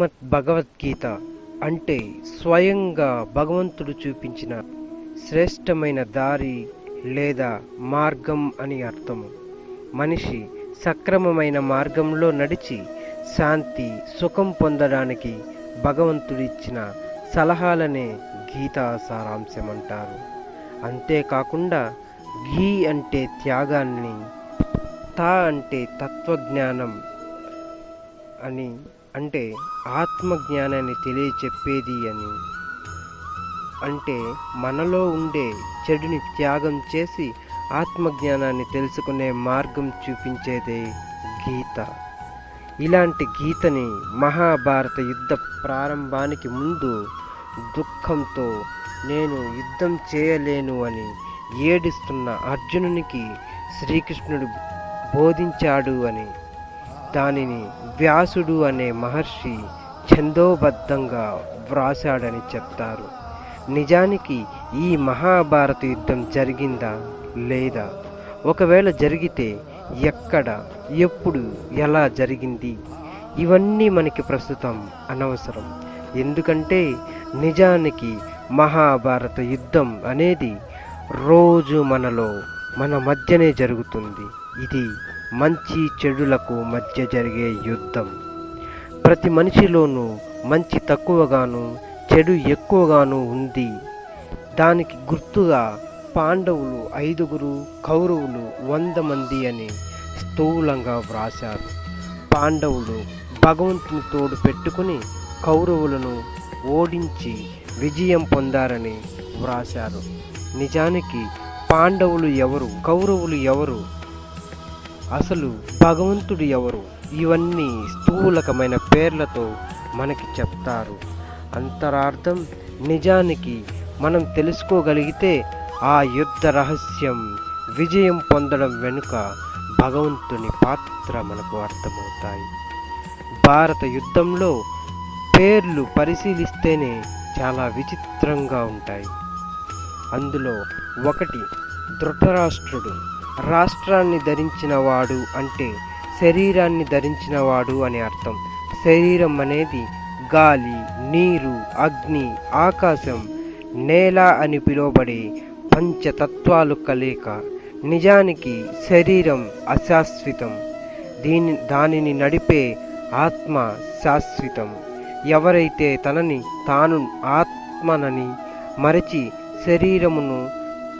శ్రీమద్ భగవద్గీత అంటే స్వయంగా భగవంతుడు చూపించిన శ్రేష్టమైన దారి లేదా మార్గం అని అర్థము. మనిషి సక్రమమైన మార్గంలో నడిచి శాంతి సుఖం పొందడానికి భగవంతుడిచ్చిన సలహాలనే గీతా సారాంశం అంటారు అంతేకాకుండా ఘీ అంటే త్యాగాన్ని తా అంటే తత్వజ్ఞానం అని అంటే ఆత్మజ్ఞానాన్ని తెలియచెప్పేది అని. అంటే మనలో ఉండే చెడుని త్యాగం చేసి ఆత్మజ్ఞానాన్ని తెలుసుకునే మార్గం చూపించేదే గీత. ఇలాంటి గీతని మహాభారత యుద్ధ ప్రారంభానికి ముందు దుఃఖంతో నేను యుద్ధం చేయలేను అని ఏడుస్తున్న అర్జునునికి శ్రీకృష్ణుడు బోధించాడు అని. దానిని వ్యాసుడు అనే మహర్షి ఛందోబద్ధంగా వ్రాసాడని చెప్తారు. నిజానికి ఈ మహాభారత యుద్ధం జరిగిందా లేదా? ఒకవేళ జరిగితే ఎక్కడ ఎప్పుడు ఎలా జరిగింది? ఇవన్నీ మనకి ప్రస్తుతం అనవసరం. ఎందుకంటే నిజానికి మహాభారత యుద్ధం అనేది రోజు మనలో మన మధ్యనే జరుగుతుంది. ఇది మంచి చెడులకు మధ్య జరిగే యుద్ధం. ప్రతి మనిషిలోనూ మంచి తక్కువగాను చెడు ఎక్కువగాను ఉంది. దానికి గుర్తుగా పాండవులు ఐదుగురు కౌరవులు వంద మంది అని స్థూలంగా వ్రాశారు. పాండవులు భగవంతుని తోడు పెట్టుకుని కౌరవులను ఓడించి విజయం పొందారని వ్రాశారు. నిజానికి పాండవులు ఎవరు కౌరవులు ఎవరు అసలు భగవంతుడు ఎవరు? ఇవన్నీ స్థూలకమైన పేర్లతో మనకి చెప్తారు. అంతరార్థం నిజానికి మనం తెలుసుకోగలిగితే ఆ యుద్ధ రహస్యం విజయం పొందడం వెనుక భగవంతుని పాత్ర మనకు అర్థమవుతాయి. భారత యుద్ధంలో పేర్లు పరిశీలిస్తేనే చాలా విచిత్రంగా ఉంటాయి. అందులో ఒకటి ధృతరాష్ట్రుడు. రాష్ట్రాన్ని ధరించినవాడు అంటే శరీరాన్ని ధరించినవాడు అని అర్థం. శరీరం అనేది గాలి నీరు అగ్ని ఆకాశం నేల అని పిలువబడే పంచతత్వాలు కలయిక. నిజానికి శరీరం అశాశ్వతం. దీని దానిని నడిపే ఆత్మ శాశ్వతం. ఎవరైతే తనని తాను ఆత్మనని మరచి శరీరమును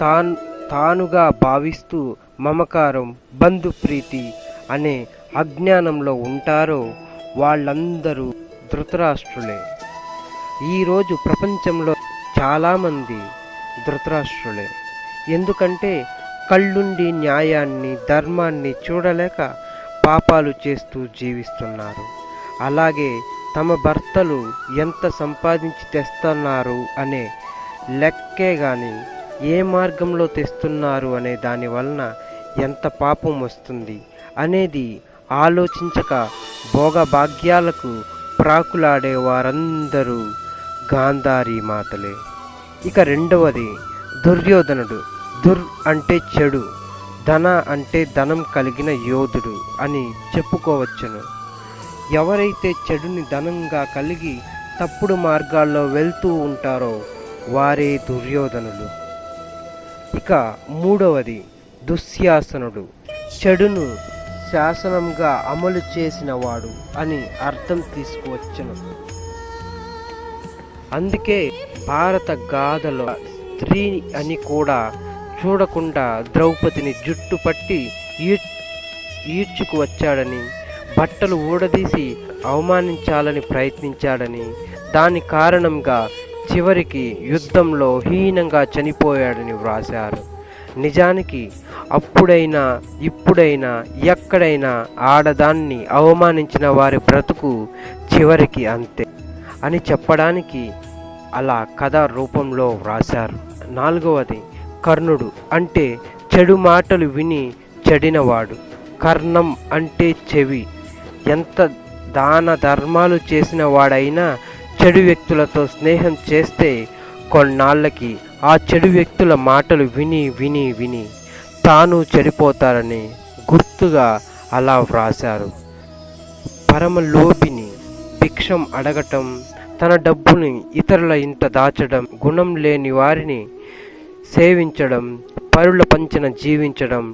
తాను తానుగా భావిస్తూ మమకారం బంధుప్రీతి అనే అజ్ఞానంలో ఉంటారో వాళ్ళందరూ ధృతరాష్ట్రులే. ఈరోజు ప్రపంచంలో చాలామంది ధృతరాష్ట్రులే. ఎందుకంటే కళ్ళుండి న్యాయాన్ని ధర్మాన్ని చూడలేక పాపాలు చేస్తూ జీవిస్తున్నారు. అలాగే తమ భర్తలు ఎంత సంపాదించి తెస్తున్నారు అనే లెక్కే కానీ ఏ మార్గంలో తెస్తున్నారు అనే దాని వలన ఎంత పాపం వస్తుంది అనేది ఆలోచించక భోగభాగ్యాలకు ప్రాకులాడే వారందరూ గాంధారి మాతలే. ఇక రెండవది దుర్యోధనుడు. దుర్ అంటే చెడు ధన అంటే ధనం కలిగిన యోధుడు అని చెప్పుకోవచ్చును. ఎవరైతే చెడుని ధనంగా కలిగి తప్పుడు మార్గాల్లో వెళ్తూ ఉంటారో వారే దుర్యోధనులు. ఇక మూడవది దుశ్శాసనుడు. చెడును శాసనంగా అమలు చేసిన వాడు అని అర్థం తీసుకువచ్చును. అందుకే భారత గాథలో స్త్రీ అని కూడా చూడకుండా ద్రౌపదిని జుట్టు పట్టి ఈడ్చుకు వచ్చాడని బట్టలు ఊడదీసి అవమానించాలని ప్రయత్నించాడని దాని కారణంగా చివరికి యుద్ధంలో హీనంగా చనిపోయాడని వ్రాశారు. నిజానికి అప్పుడైనా ఇప్పుడైనా ఎక్కడైనా ఆడదాన్ని అవమానించిన వారి బ్రతుకు చివరికి అంతే అని చెప్పడానికి అలా కథ రూపంలో వ్రాశారు. నాలుగవది కర్ణుడు అంటే చెడు మాటలు విని చెడినవాడు. కర్ణం అంటే చెవి. ఎంత దాన ధర్మాలు చేసిన వాడైనా చెడు వ్యక్తులతో స్నేహం చేస్తే కొన్నాళ్ళకి ఆ చెడు వ్యక్తుల మాటలు విని విని విని తాను చెడిపోతారని గుర్తుగా అలా వ్రాశారు. పరమలోభిని భిక్షం అడగటం తన డబ్బుని ఇతరుల ఇంట దాచడం గుణం లేని వారిని సేవించడం పరుల పంచన జీవించడం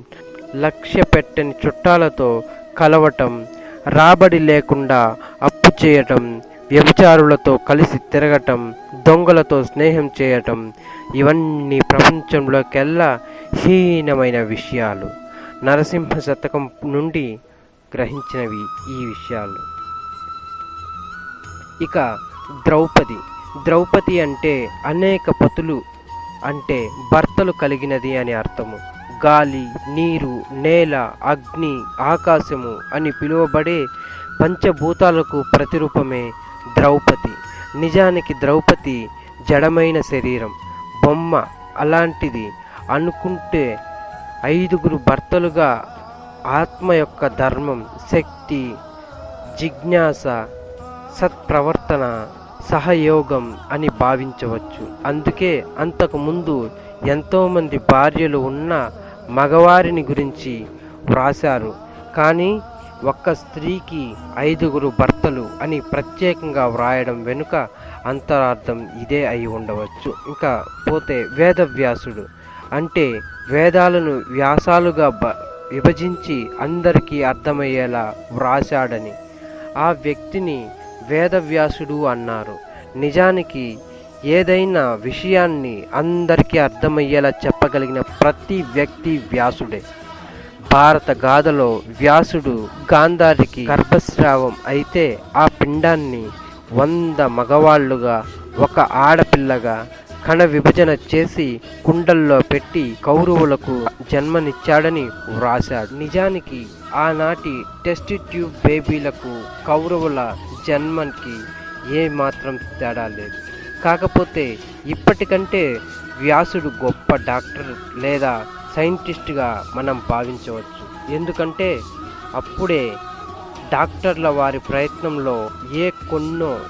లక్ష్య పెట్టని చుట్టాలతో కలవటం రాబడి లేకుండా అప్పు చేయటం వ్యభిచారులతో కలిసి తిరగటం దొంగలతో స్నేహం చేయటం ఇవన్నీ ప్రపంచంలోకెల్లా హీనమైన విషయాలు. నరసింహ శతకం నుండి గ్రహించినవి ఈ విషయాలు. ఇక ద్రౌపది. ద్రౌపది అంటే అనేక పతులు అంటే భర్తలు కలిగినది అని అర్థము. గాలి నీరు నేల అగ్ని ఆకాశము అని పిలువబడే పంచభూతాలకు ప్రతిరూపమే ద్రౌపది. నిజానికి ద్రౌపది జడమైన శరీరం. బొమ్మ అలాంటిది అనుకుంటే ఐదుగురు భర్తలుగా ఆత్మ యొక్క ధర్మం శక్తి జిజ్ఞాస సత్ప్రవర్తన సహయోగం అని భావించవచ్చు. అందుకే అంతకుముందు ఎంతోమంది భార్యలు ఉన్న మగవారిని గురించి వ్రాశారు. కానీ ఒక్క స్త్రీకి ఐదుగురు భర్తలు అని ప్రత్యేకంగా వ్రాయడం వెనుక అంతరార్థం ఇదే అయి ఉండవచ్చు. ఇంకా పోతే వేదవ్యాసుడు అంటే వేదాలను వ్యాసాలుగా బ విభజించి అందరికీ అర్థమయ్యేలా వ్రాశాడని. ఆ వ్యక్తిని వేదవ్యాసుడు అన్నారు. నిజానికి ఏదైనా విషయాన్ని అందరికీ అర్థమయ్యేలా చెప్పగలిగిన ప్రతి వ్యక్తి వ్యాసుడే. భారత గాథలో వ్యాసుడు గాంధారికి గర్భస్రావం అయితే ఆ పిండాన్ని వంద మగవాళ్ళుగా ఒక ఆడపిల్లగా కణ విభజన చేసి కుండల్లో పెట్టి కౌరవులకు జన్మనిచ్చాడని వ్రాశాడు. నిజానికి ఆనాటి టెస్ట్ ట్యూబ్ బేబీలకు కౌరవుల జన్మకి ఏమాత్రం తేడా లేదు. కాకపోతే ఇప్పటికంటే వ్యాసుడు గొప్ప డాక్టర్ లేదా సైంటిస్ట్గా మనం భావించవచ్చు. ఎందుకంటే అప్పుడే డాక్టర్ల వారి ప్రయత్నంలో ఏ కొన్నో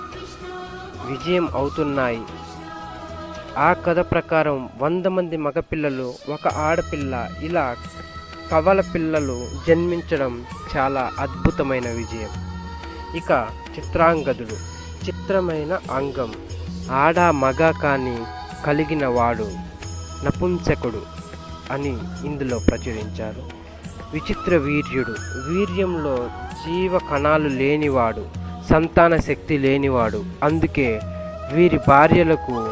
విజయం అవుతున్నాయి. ఆ కథ ప్రకారం వంద మంది మగపిల్లలు ఒక ఆడపిల్ల ఇలా కవల పిల్లలు జన్మించడం చాలా అద్భుతమైన విజయం. ఇక చిత్రాంగదుడు. చిత్రమైన అంగం. ఆడ మగ కాని కలిగిన వాడు. నపుంసకుడు. అని ఇందులో ప్రచురించారు. విచిత్ర వీర్యుడు. వీర్యంలో జీవ కణాలు లేనివాడు సంతాన శక్తి లేనివాడు. అందుకే వీరి భార్యలకు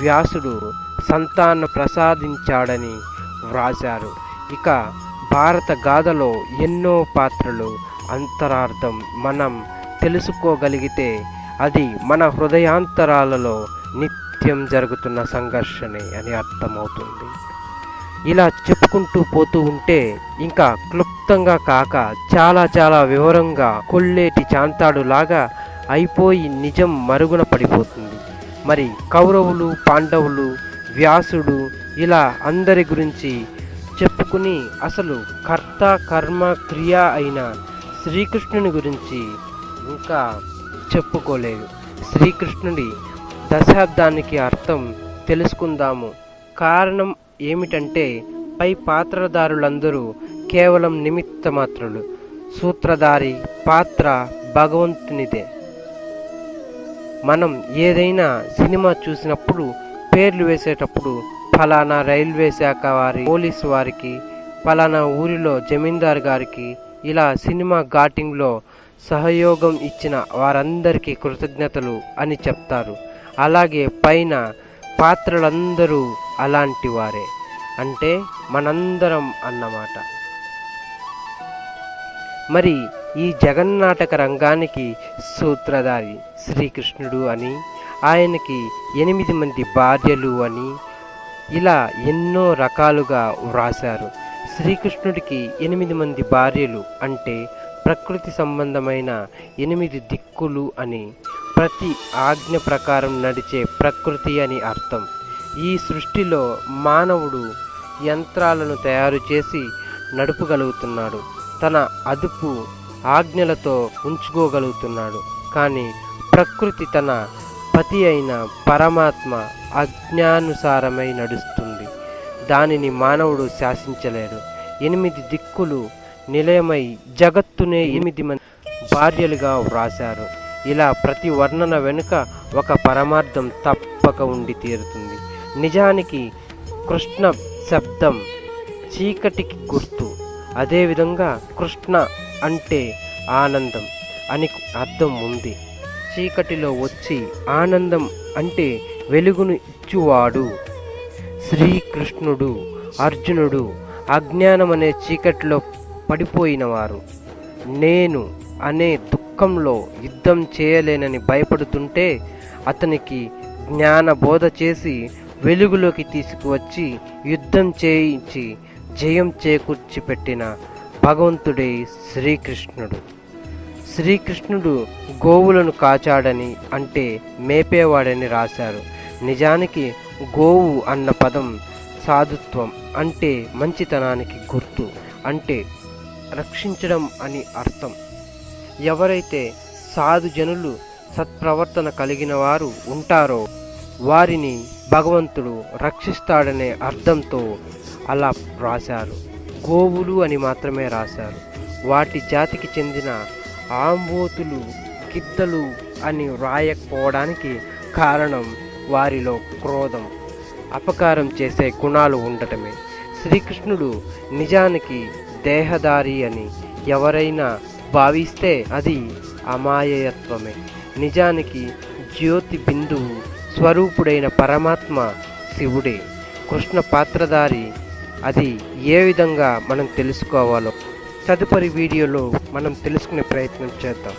వ్యాసుడు సంతాన ప్రసాదించాడని వ్రాశారు. ఇక భారత గాథలో ఎన్నో పాత్రలు అంతరార్థం మనం తెలుసుకోగలిగితే అది మన హృదయాంతరాలలో నిత్యం జరుగుతున్న సంఘర్షణే అని అర్థమవుతుంది. ఇలా చెప్పుకుంటూ పోతూ ఉంటే ఇంకా క్లుప్తంగా కాక చాలా చాలా వివరంగా కొల్లేటి చాంతాడు లాగా అయిపోయి నిజం మరుగున పడిపోతుంది. మరి కౌరవులు పాండవులు వ్యాసుడు ఇలా అందరి గురించి చెప్పుకుని అసలు కర్త కర్మ క్రియ అయిన శ్రీకృష్ణుని గురించి ఇంకా చెప్పుకోలేదు. శ్రీకృష్ణుడి దశాబ్దానికి అర్థం తెలుసుకుందాము. కారణం ఏమిటంటే పై పాత్రధారులందరూ కేవలం నిమిత్త మాత్రులు సూత్రధారి పాత్ర భగవంతునిదే. మనం ఏదైనా సినిమా చూసినప్పుడు పేర్లు వేసేటప్పుడు ఫలానా రైల్వే శాఖ వారి పోలీసు వారికి ఫలానా ఊరిలో జమీందార్ గారికి ఇలా సినిమా ఘాటింగ్లో సహయోగం ఇచ్చిన వారందరికీ కృతజ్ఞతలు అని చెప్తారు. అలాగే పైన పాత్రలందరూ అలాంటి వారే. అంటే మనందరం అన్నమాట. మరి ఈ జగన్నాటక రంగానికి సూత్రధారి శ్రీకృష్ణుడు అని ఆయనకి ఎనిమిది మంది భార్యలు అని ఇలా ఎన్నో రకాలుగా వ్రాశారు. శ్రీకృష్ణుడికి ఎనిమిది మంది భార్యలు అంటే ప్రకృతి సంబంధమైన ఎనిమిది దిక్కులు అని ప్రతి ఆజ్ఞ ప్రకారం నడిచే ప్రకృతి అని అర్థం. ఈ సృష్టిలో మానవుడు యంత్రాలను తయారు చేసి నడుపగలుగుతున్నాడు. తన అదుపు ఆజ్ఞలతో ఉంచుకోగలుగుతున్నాడు. కానీ ప్రకృతి తన పతి అయిన పరమాత్మ అజ్ఞానుసారమై నడుస్తుంది. దానిని మానవుడు శాసించలేడు. ఎనిమిది దిక్కులు నిలయమై జగత్తునే ఎనిమిది మంది భార్యలుగా వ్రాశారు. ఇలా ప్రతి వర్ణన వెనుక ఒక పరమార్థం తప్పక ఉండి తీరుతుంది. నిజానికి కృష్ణ శబ్దం చీకటికి గుర్తు. అదేవిధంగా కృష్ణ అంటే ఆనందం అని అర్థం ఉంది. చీకటిలో వచ్చి ఆనందం అంటే వెలుగును ఇచ్చువాడు. శ్రీకృష్ణుడు అర్జునుడు అజ్ఞానం అనే చీకటిలో పడిపోయినవారు. నేను అనే దుఃఖంలో యుద్ధం చేయలేనని భయపడుతుంటే అతనికి జ్ఞాన బోధ చేసి వెలుగులోకి తీసుకువచ్చి యుద్ధం చేయించి జయం చేకూర్చి పెట్టిన భగవంతుడే శ్రీకృష్ణుడు. శ్రీకృష్ణుడు గోవులను కాచాడని అంటే మేపేవాడని రాశారు. నిజానికి గోవు అన్న పదం సాధుత్వం అంటే మంచితనానికి గుర్తు అంటే రక్షించడం అని అర్థం. ఎవరైతే సాధుజనులు సత్ప్రవర్తన కలిగిన వారు ఉంటారో వారిని భగవంతుడు రక్షిస్తాడనే అర్థంతో అలా రాశారు. గోవులు అని మాత్రమే రాశారు. వాటి జాతికి చెందిన ఆంబోతులు గిద్దలు అని వ్రాయకపోవడానికి కారణం వారిలో క్రోధం. అపకారం చేసే గుణాలు ఉండటమే. శ్రీకృష్ణుడు నిజానికి దేహదారి అని ఎవరైనా భావిస్తే అది అమాయయత్వమే. నిజానికి జ్యోతి బిందువు స్వరూపుడైన పరమాత్మ శివుడే. కృష్ణ పాత్రధారి. అది ఏ విధంగా మనం తెలుసుకోవాలో తదుపరి వీడియోలో మనం తెలుసుకునే ప్రయత్నం చేద్దాం.